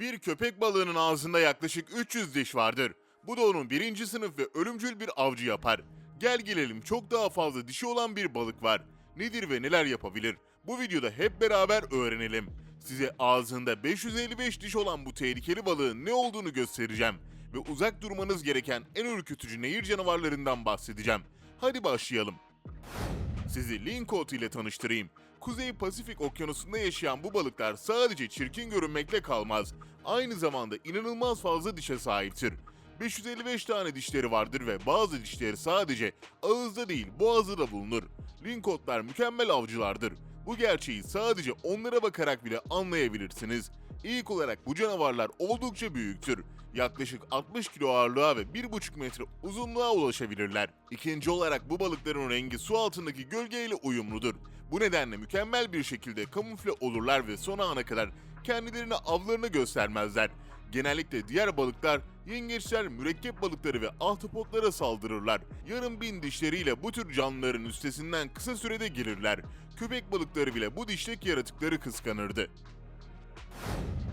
Bir köpek balığının ağzında yaklaşık 300 diş vardır. Bu da onun birinci sınıf ve ölümcül bir avcı yapar. Gel gelelim çok daha fazla dişi olan bir balık var. Nedir ve neler yapabilir? Bu videoda hep beraber öğrenelim. Size ağzında 555 diş olan bu tehlikeli balığın ne olduğunu göstereceğim. Ve uzak durmanız gereken en ürkütücü nehir canavarlarından bahsedeceğim. Hadi başlayalım. Sizi Linkot ile tanıştırayım. Kuzey Pasifik okyanusunda yaşayan bu balıklar sadece çirkin görünmekle kalmaz. Aynı zamanda inanılmaz fazla dişe sahiptir. 555 tane dişleri vardır ve bazı dişleri sadece ağızda değil boğazda da bulunur. Linkotlar mükemmel avcılardır. Bu gerçeği sadece onlara bakarak bile anlayabilirsiniz. İlk olarak bu canavarlar oldukça büyüktür. Yaklaşık 60 kilo ağırlığa ve 1,5 metre uzunluğa ulaşabilirler. İkinci olarak bu balıkların rengi su altındaki gölgeyle uyumludur. Bu nedenle mükemmel bir şekilde kamufle olurlar ve son ana kadar kendilerine avlarını göstermezler. Genellikle diğer balıklar, yengeçler, mürekkep balıkları ve ahtapotlara saldırırlar. Yarım bin dişleriyle bu tür canlıların üstesinden kısa sürede gelirler. Köpek balıkları bile bu dişteki yaratıkları kıskanırdı.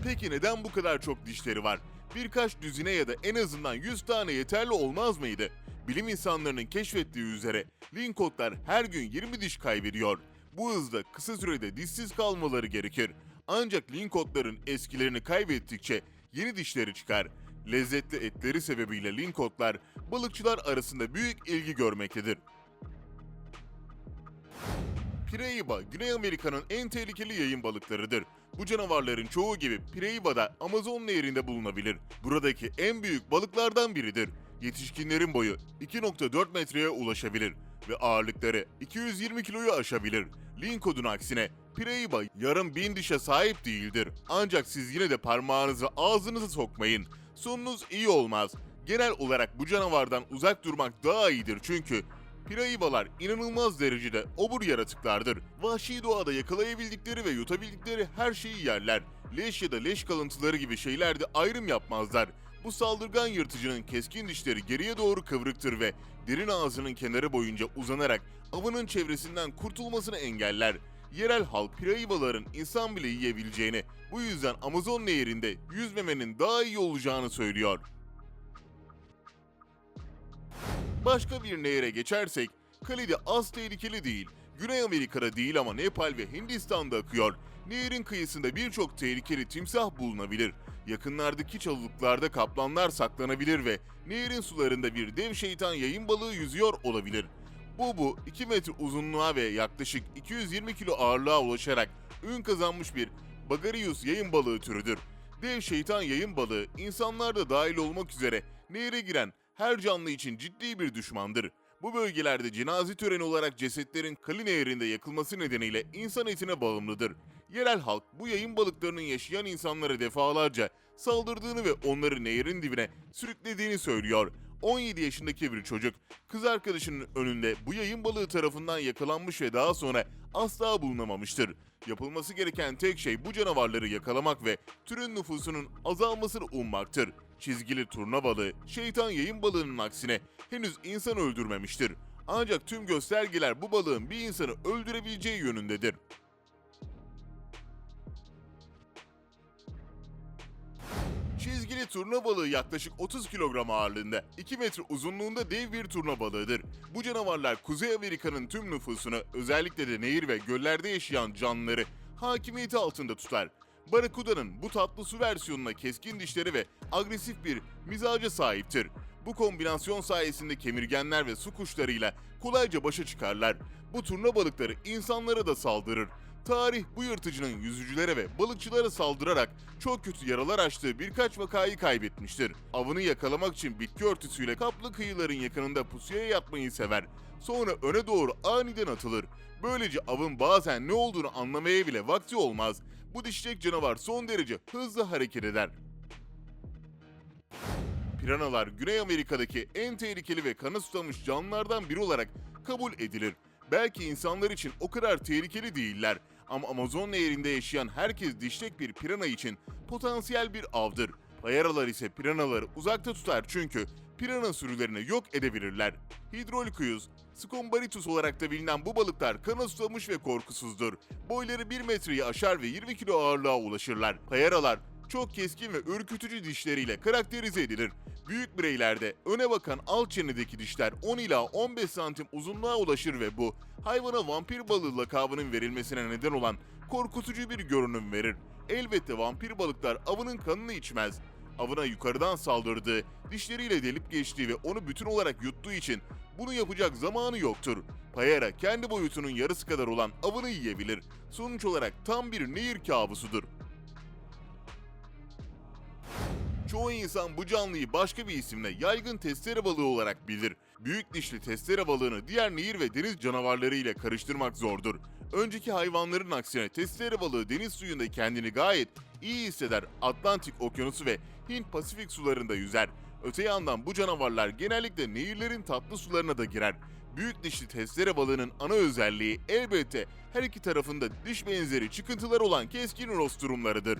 Peki neden bu kadar çok dişleri var? Birkaç düzine ya da en azından 100 tane yeterli olmaz mıydı? Bilim insanlarının keşfettiği üzere linkotlar her gün 20 diş kaybediyor. Bu hızda kısa sürede dişsiz kalmaları gerekir. Ancak linkotların eskilerini kaybettikçe yeni dişleri çıkar. Lezzetli etleri sebebiyle linkotlar balıkçılar arasında büyük ilgi görmektedir. Piraiba, Güney Amerika'nın en tehlikeli yayın balıklarıdır. Bu canavarların çoğu gibi Piraiba da Amazon nehrinde bulunabilir. Buradaki en büyük balıklardan biridir. Yetişkinlerin boyu 2.4 metreye ulaşabilir ve ağırlıkları 220 kiloyu aşabilir. Lincoln'un aksine Piraiba yarım bin dişe sahip değildir. Ancak siz yine de parmağınızı ağzınıza sokmayın. Sonunuz iyi olmaz. Genel olarak bu canavardan uzak durmak daha iyidir çünkü Piraibalar inanılmaz derecede obur yaratıklardır. Vahşi doğada yakalayabildikleri ve yutabildikleri her şeyi yerler. Leş ya da leş kalıntıları gibi şeylerde ayrım yapmazlar. Bu saldırgan yırtıcının keskin dişleri geriye doğru kıvrıktır ve derin ağzının kenarı boyunca uzanarak avının çevresinden kurtulmasını engeller. Yerel halk piraibaların insan bile yiyebileceğini, bu yüzden Amazon nehrinde yüzmemenin daha iyi olacağını söylüyor. Başka bir nehre geçersek, Kalide az tehlikeli değil. Güney Amerika'da değil ama Nepal ve Hindistan'da akıyor. Nehrin kıyısında birçok tehlikeli timsah bulunabilir. Yakınlardaki çalılıklarda kaplanlar saklanabilir ve nehrin sularında bir dev şeytan yayın balığı yüzüyor olabilir. Bu bu 2 metre uzunluğa ve yaklaşık 220 kilo ağırlığa ulaşarak ün kazanmış bir Bagarius yayın balığı türüdür. Dev şeytan yayın balığı insanlar da dahil olmak üzere nehre giren her canlı için ciddi bir düşmandır. Bu bölgelerde cenaze töreni olarak cesetlerin Kali Nehri'nde yakılması nedeniyle insan etine bağımlıdır. Yerel halk bu yayın balıklarının yaşayan insanlara defalarca saldırdığını ve onları nehrin dibine sürüklediğini söylüyor. 17 yaşındaki bir çocuk kız arkadaşının önünde bu yayın balığı tarafından yakalanmış ve daha sonra asla bulunamamıştır. Yapılması gereken tek şey bu canavarları yakalamak ve türün nüfusunun azalmasını ummaktır. Çizgili turna balığı, şeytan yayın balığının aksine henüz insan öldürmemiştir. Ancak tüm göstergeler bu balığın bir insanı öldürebileceği yönündedir. Çizgili turna balığı yaklaşık 30 kilogram ağırlığında, 2 metre uzunluğunda dev bir turna balığıdır. Bu canavarlar Kuzey Amerika'nın tüm nüfusunu, özellikle de nehir ve göllerde yaşayan canlıları hakimiyeti altında tutar. Barakuda'nın bu tatlı su versiyonuna keskin dişleri ve agresif bir mizaca sahiptir. Bu kombinasyon sayesinde kemirgenler ve su kuşlarıyla kolayca başa çıkarlar. Bu turna balıkları insanlara da saldırır. Tarih bu yırtıcının yüzücülere ve balıkçılara saldırarak çok kötü yaralar açtığı birkaç vakayı kaybetmiştir. Avını yakalamak için bitki örtüsüyle kaplı kıyıların yakınında pusuya yatmayı sever. Sonra öne doğru aniden atılır. Böylece avın bazen ne olduğunu anlamaya bile vakti olmaz. Bu dişlek canavar son derece hızlı hareket eder. Piranalar Güney Amerika'daki en tehlikeli ve kana susamış canlılardan biri olarak kabul edilir. Belki insanlar için o kadar tehlikeli değiller ama Amazon nehrinde yaşayan herkes dişlek bir pirana için potansiyel bir avdır. Bayaralar ise piranaları uzakta tutar çünkü pirana sürülerini yok edebilirler. Hidrolikuus, Scombaritus olarak da bilinen bu balıklar kana susamış ve korkusuzdur. Boyları 1 metreyi aşar ve 20 kilo ağırlığa ulaşırlar. Payaralar çok keskin ve ürkütücü dişleriyle karakterize edilir. Büyük bireylerde öne bakan alt çenedeki dişler 10 ila 15 santim uzunluğa ulaşır ve bu hayvana vampir balığı lakabının verilmesine neden olan korkutucu bir görünüm verir. Elbette vampir balıklar avının kanını içmez. Avına yukarıdan saldırdığı, dişleriyle delip geçtiği ve onu bütün olarak yuttuğu için bunu yapacak zamanı yoktur. Payara kendi boyutunun yarısı kadar olan avını yiyebilir. Sonuç olarak tam bir nehir kabusudur. Çoğu insan bu canlıyı başka bir isimle yaygın testere balığı olarak bilir. Büyük dişli testere balığını diğer nehir ve deniz canavarları ile karıştırmak zordur. Önceki hayvanların aksine testere balığı deniz suyunda kendini gayet iyi hisseder. Atlantik Okyanusu ve Hint Pasifik sularında yüzer. Öte yandan bu canavarlar genellikle nehirlerin tatlı sularına da girer. Büyük dişli testere balığının ana özelliği elbette her iki tarafında diş benzeri çıkıntılar olan keskin rosturumlarıdır.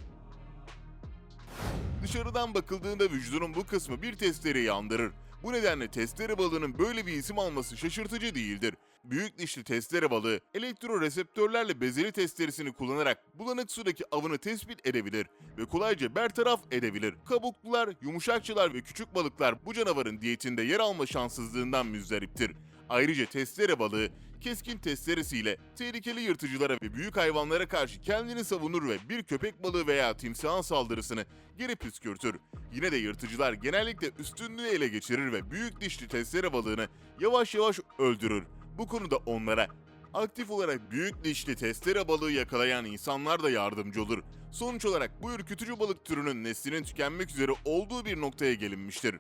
Dışarıdan bakıldığında vücudunun bu kısmı bir testereyi andırır. Bu nedenle testere balığının böyle bir isim alması şaşırtıcı değildir. Büyük dişli testere balığı elektroreseptörlerle bezeli testeresini kullanarak bulanık sudaki avını tespit edebilir ve kolayca bertaraf edebilir. Kabuklular, yumuşakçılar ve küçük balıklar bu canavarın diyetinde yer alma şanssızlığından müzdariptir. Ayrıca testere balığı keskin testeresiyle tehlikeli yırtıcılara ve büyük hayvanlara karşı kendini savunur ve bir köpek balığı veya timsahın saldırısını geri püskürtür. Yine de yırtıcılar genellikle üstünlüğü ele geçirir ve büyük dişli testere balığını yavaş yavaş öldürür. Bu konuda onlara aktif olarak büyük dişli testere balığı yakalayan insanlar da yardımcı olur. Sonuç olarak bu ürkütücü balık türünün neslinin tükenmek üzere olduğu bir noktaya gelinmiştir.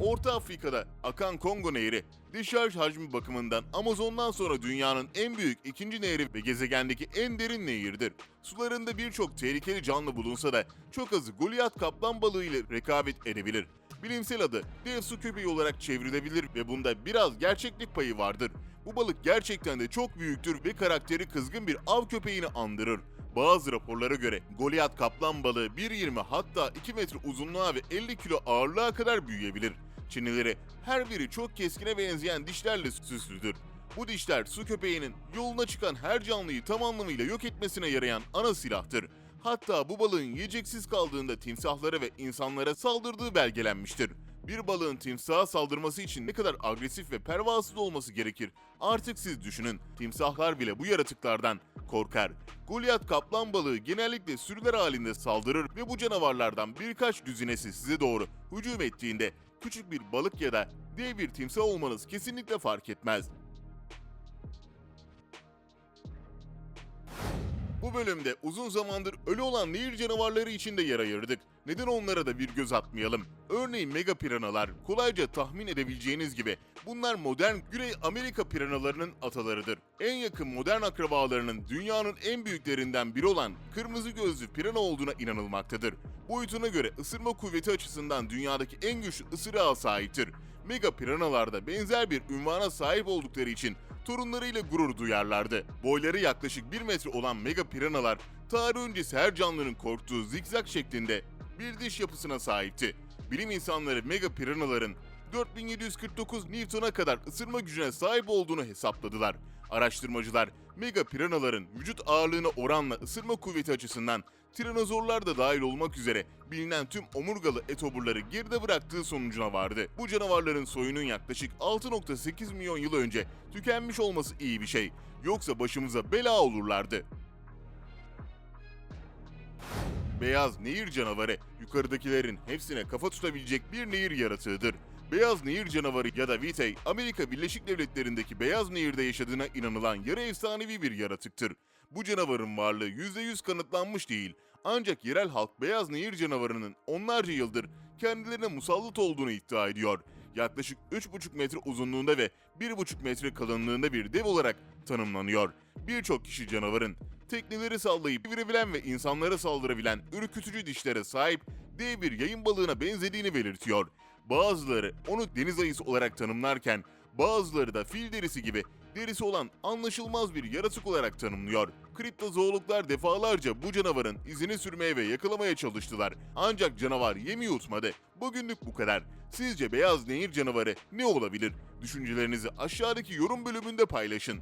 Orta Afrika'da akan Kongo Nehri, discharge hacmi bakımından Amazon'dan sonra dünyanın en büyük ikinci nehri ve gezegendeki en derin nehirdir. Sularında birçok tehlikeli canlı bulunsa da çok azı Goliath kaplan balığı ile rekabet edebilir. Bilimsel adı dev su köpeği olarak çevrilebilir ve bunda biraz gerçeklik payı vardır. Bu balık gerçekten de çok büyüktür ve karakteri kızgın bir av köpeğini andırır. Bazı raporlara göre Goliath kaplan balığı 1.20 hatta 2 metre uzunluğa ve 50 kilo ağırlığa kadar büyüyebilir. Çeneleri her biri çok keskine benzeyen dişlerle süslüdür. Bu dişler su köpeğinin yoluna çıkan her canlıyı tam anlamıyla yok etmesine yarayan ana silahtır. Hatta bu balığın yiyeceksiz kaldığında timsahlara ve insanlara saldırdığı belgelenmiştir. Bir balığın timsaha saldırması için ne kadar agresif ve pervasız olması gerekir? Artık siz düşünün. Timsahlar bile bu yaratıklardan korkar. Goliath kaplan balığı genellikle sürüler halinde saldırır ve bu canavarlardan birkaç düzinesi size doğru hücum ettiğinde küçük bir balık ya da dev bir timsah olmanız kesinlikle fark etmez. Bu bölümde uzun zamandır ölü olan nehir canavarları için de yer ayırdık. Neden onlara da bir göz atmayalım? Örneğin mega piranalar, kolayca tahmin edebileceğiniz gibi bunlar modern Güney Amerika piranalarının atalarıdır. En yakın modern akrabalarının dünyanın en büyüklerinden biri olan kırmızı gözlü pirana olduğuna inanılmaktadır. Boyutuna göre ısırma kuvveti açısından dünyadaki en güçlü ısırığa sahiptir. Mega piranalarda benzer bir ünvana sahip oldukları için torunlarıyla gurur duyarlardı. Boyları yaklaşık 1 metre olan mega piranalar, tarih öncesi her canlının korktuğu zikzak şeklinde bir diş yapısına sahipti. Bilim insanları mega piranaların 4749 Newton'a kadar ısırma gücüne sahip olduğunu hesapladılar. Araştırmacılar mega piranaların vücut ağırlığına oranla ısırma kuvveti açısından tiranozorlar da dahil olmak üzere bilinen tüm omurgalı etoburları geride bıraktığı sonucuna vardı. Bu canavarların soyunun yaklaşık 6.8 milyon yıl önce tükenmiş olması iyi bir şey. Yoksa başımıza bela olurlardı. Beyaz nehir canavarı yukarıdakilerin hepsine kafa tutabilecek bir nehir yaratığıdır. Beyaz nehir canavarı ya da Vitae, Amerika Birleşik Devletleri'ndeki Beyaz Nehir'de yaşadığına inanılan yarı efsanevi bir yaratıktır. Bu canavarın varlığı %100 kanıtlanmış değil. Ancak yerel halk Beyaz Nehir canavarının onlarca yıldır kendilerine musallat olduğunu iddia ediyor. Yaklaşık 3,5 metre uzunluğunda ve 1,5 metre kalınlığında bir dev olarak tanımlanıyor. Birçok kişi canavarın tekneleri sallayıp devirebilen ve insanlara saldırabilen ürkütücü dişlere sahip dev bir yayın balığına benzediğini belirtiyor. Bazıları onu deniz ayısı olarak tanımlarken bazıları da fil derisi gibi derisi olan anlaşılmaz bir yaratık olarak tanımlıyor. Kriptozoologlar defalarca bu canavarın izini sürmeye ve yakalamaya çalıştılar. Ancak canavar yemi yutmadı. Bugünlük bu kadar. Sizce beyaz nehir canavarı ne olabilir? Düşüncelerinizi aşağıdaki yorum bölümünde paylaşın.